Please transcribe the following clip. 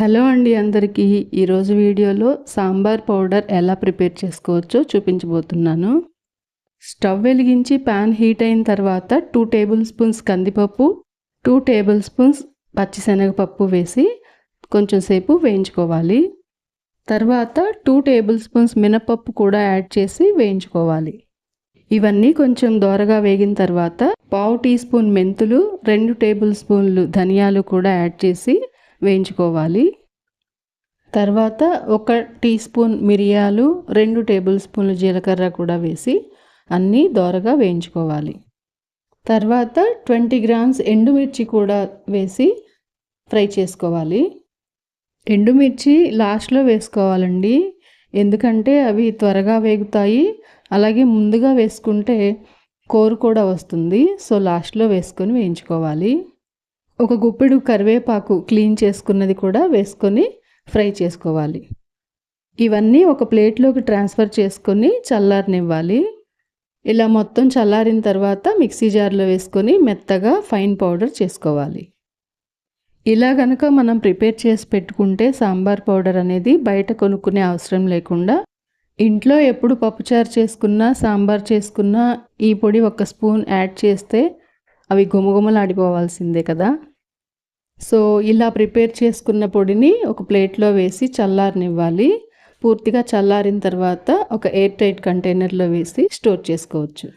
Hello అండి అందరికీ. ఈరోజు వీడియోలో సాంబార్ పౌడర్ ఎలా ప్రిపేర్ చేసుకోవచ్చో చూపించబోతున్నాను. స్టవ్ వెలిగించి ప్యాన్ హీట్ అయిన తర్వాత టూ టేబుల్ స్పూన్స్ కందిపప్పు టూ టేబుల్ స్పూన్స్ పచ్చిశనగపప్పు వేసి కొంచెం సేపు వేయించుకోవాలి. తర్వాత టూ టేబుల్ స్పూన్స్ మినపప్పు కూడా యాడ్ చేసి వేయించుకోవాలి. ఇవన్నీ కొంచెం దోరగా వేగిన తర్వాత పావు టీ స్పూన్ మెంతులు రెండు టేబుల్ స్పూన్లు ధనియాలు కూడా యాడ్ చేసి వేయించుకోవాలి. తర్వాత ఒక టీ స్పూన్ మిరియాలు రెండు టేబుల్ స్పూన్లు జీలకర్ర కూడా వేసి అన్నీ దోరగా వేయించుకోవాలి. తర్వాత ట్వంటీ గ్రామ్స్ ఎండుమిర్చి కూడా వేసి ఫ్రై చేసుకోవాలి. ఎండుమిర్చి లాస్ట్లో వేసుకోవాలండి. ఎందుకంటే అవి త్వరగా వేగుతాయి. అలాగే ముందుగా వేసుకుంటే కోరు కూడా వస్తుంది. సో లాస్ట్లో వేసుకొని వేయించుకోవాలి. ఒక గుప్పెడు కరివేపాకు క్లీన్ చేసుకున్నది కూడా వేసుకొని ఫ్రై చేసుకోవాలి. ఇవన్నీ ఒక ప్లేట్లోకి ట్రాన్స్ఫర్ చేసుకొని చల్లారనివ్వాలి. ఇలా మొత్తం చల్లారిన తర్వాత మిక్సీ జార్లో వేసుకొని మెత్తగా ఫైన్ పౌడర్ చేసుకోవాలి. ఇలా గనక మనం ప్రిపేర్ చేసి పెట్టుకుంటే సాంబార్ పౌడర్ అనేది బయట కొనుక్కునే అవసరం లేకుండా ఇంట్లో ఎప్పుడు పప్పుచారు చేసుకున్నా సాంబార్ చేసుకున్నా ఈ పొడి ఒక స్పూన్ యాడ్ చేస్తే అవి గుమగుమలాడిపోవాల్సిందే కదా. సో ఇలా ప్రిపేర్ చేసుకున్న పొడిని ఒక ప్లేట్లో వేసి చల్లారనివ్వాలి. పూర్తిగా చల్లారిన తర్వాత ఒక ఎయిర్ టైట్ కంటైనర్లో వేసి స్టోర్ చేసుకోవచ్చు.